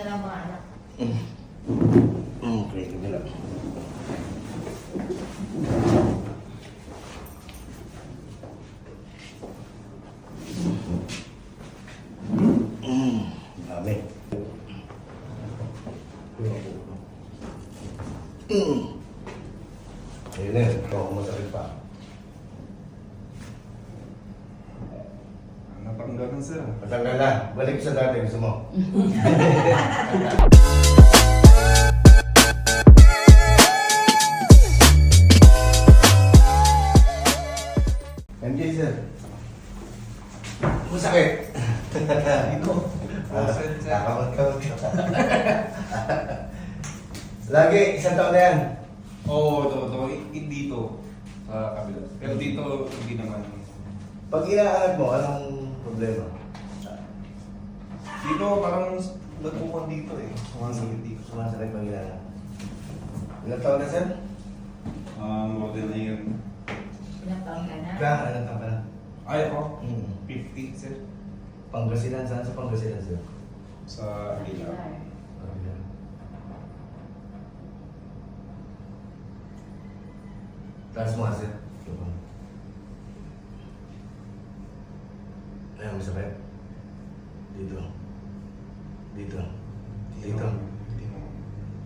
siya ng mga anak. Okay. Mm, dami. Mm. Ayun na yun, ito ako masakit pa. Natanggalan na, balik sa dati, gusto mo? MJ sir. Masakit. Ito. Sir, sir. Nakakamot Lagi, isang taon na yan. Oo, oh, to, to. I- dito. Sa kabila. Pero dito, hindi naman. Pag inaalat mo, anong problema? Dito, parang nagkukuhan dito eh. Sumasakit dito. Sumasakit pag inaalat. Ilang taon na sir? Ah, more than a year. Ilang taon ka na? Kaya, ilang taon ka na? Ay, ako. Hmm. 50 sir. Pangasinan, saan sa Pangasinan sir? Sa Aguilar. Taas mo sir. Ayun, may sakit. Dito. Dito. Dito. Dito.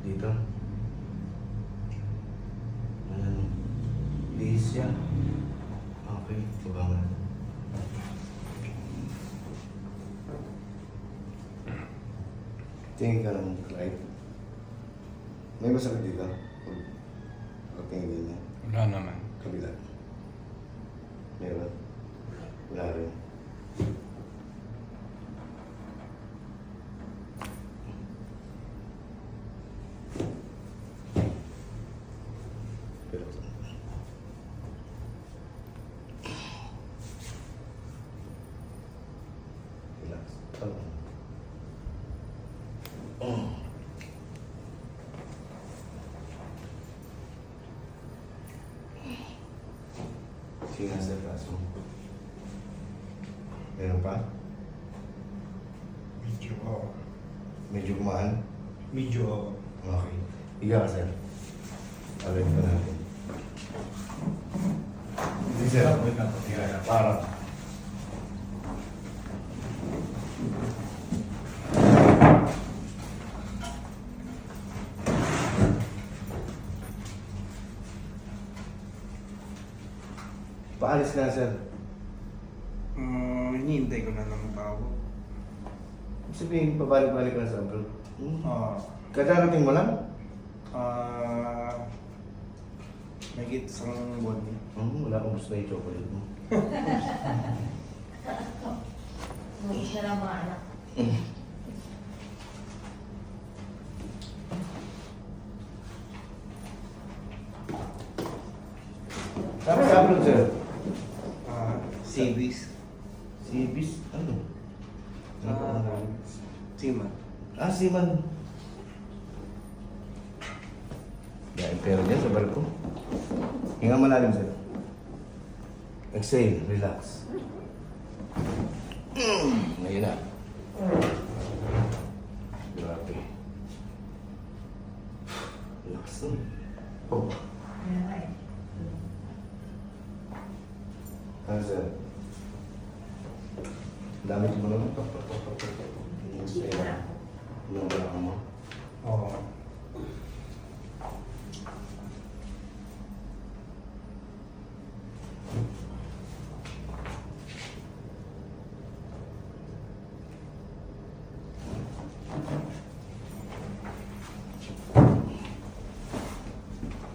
Dito. Ayan. Lihis siya. Okay, tubangan. Tingin ka ng right. May masakit dito. Pag tingin niya. Wala naman. Kabila. Meron. Wala rin. Pero, relax. Tama. Oh. Sige nga sa taas mo. Meron pa? Medyo ako. Medyo kumaan? Medyo ako. Okay. Higa ka, sir. Alin pa natin. Hindi, sir. Wait Paalis na, sir. Hmm, hinihintay ko na ng tao. Ibig Sabihin, pabalik-balik ka na sa abroad. Hmm. Ah, Kadarating mo lang? ah, may isang buwan. Hmm, wala akong gusto na yung chocolate mo. Mag siya ng mga anak. Tapos sa abroad, sir? Seabees. Si Bis, ano? Ano Ah, ang Seaman. Ah, si Man. Yain pero dyan sa barko. Hinga malalim, sir. Exhale, relax. Mm, Ngayon na. Grabe. Relax na. Oh. Ano, sir? Dami mo naman. Hindi ko na. Ano ba mo? Oo.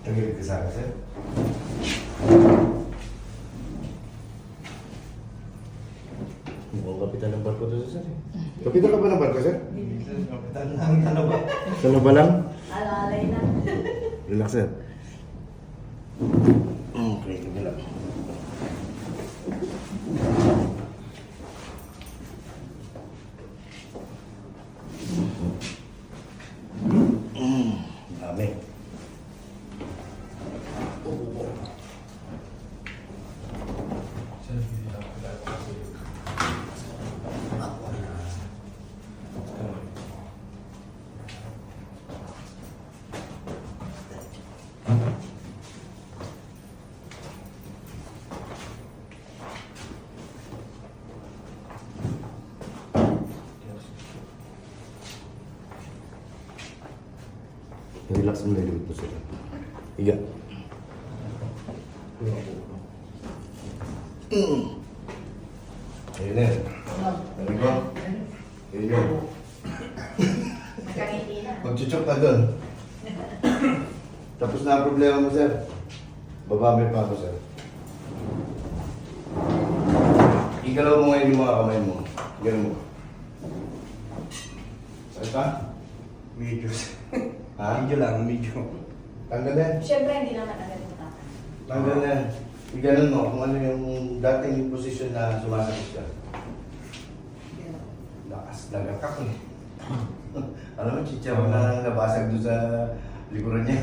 Tagilid ka sa akin, sir. Kapitan ka ba ng barko, sir? Kapitan lang dalawa. Ano ba lang? Alalay na. Relax, sir. Okay, kabila. Mm, dami. Relax mo na yung mo sila. Higa. Ayun na. Sabi ko, ayun yun. Magchuchok ka doon. Tapos na ang problema mo, sir. Babamit pa ako, sir. Igalaw mo ngayon yung mga kamay mo. Ganun mo. Saan ka? Medyo. Ha? Medyo lang, medyo. Tanggal na. Siyempre, hindi naman agad mo Tanggal na yan. Iganon mo kung ano yung dating posisyon na sumasakit ka. Lakas dagat ka ko eh. Alam mo, chicha mo na nabasag doon sa likuran niya.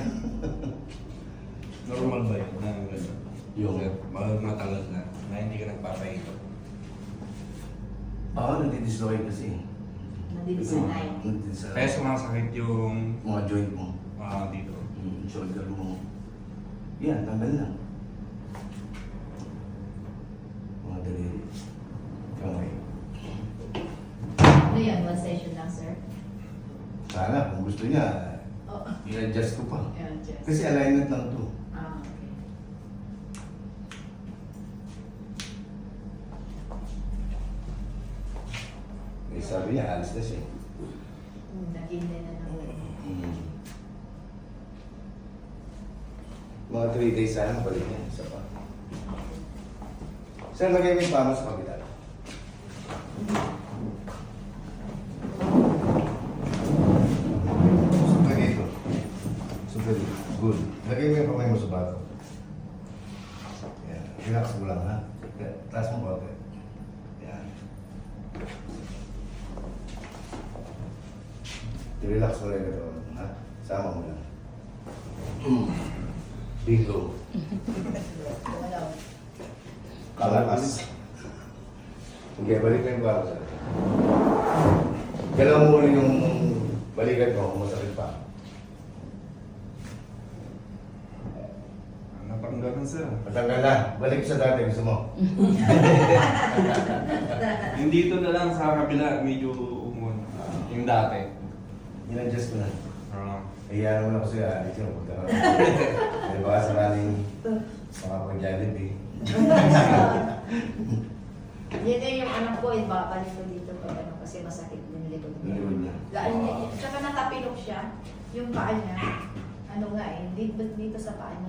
Normal ba yun? Na gano'n? Yung? Matagal na, na hindi ka nagpapahinga. Oo, nagdidislocate kasi. Nadidisanay. Nagdidislocate. Kaya sumasakit yung Mga joint mo. ah, dito. Yung shoulder mo. Yan, tanggal na. Mga daliri. Kamay. Ano yan? One session lang, sir? Sana, kung gusto niya, Oo. i-adjust ko pa. Yan, just. Kasi alignment lang to. Ah, sabi niya, alis na siya. Hmm, na naman. Mm. Mga 3 days sana, balik niya. Isa pa. Sir, lagay mo yung pama sa kabila. Lagay ito. Super good. Lagay mo yung kamay mo sa bato. Yan. Relax mo lang, ha? Taas mo konti. Yan. I-relax mo lang ito, ha? Sama mo lang. Bingo. Ano? Kalakas. Sige, balik na yung baro sa Galaw mo ulit yung balikat mo kung masakit pa. Napakanggal na sir. Matanggal na. Balik sa dati. Gusto mo? Yung dito na lang sa kabila, medyo umon. Yung dati. In-adjust ko na. Ah, Iyan mo na kasi ah, ito yung punta ka. Di ba sakaling makapag-jollibee. Yan din yung anak ko, eh, babalik ko dito pag ano, kasi masakit din likod niya. likod niya. Gaan niya, tsaka nakapilok siya, yung paa niya, ano nga eh, dito, dito sa paa niya.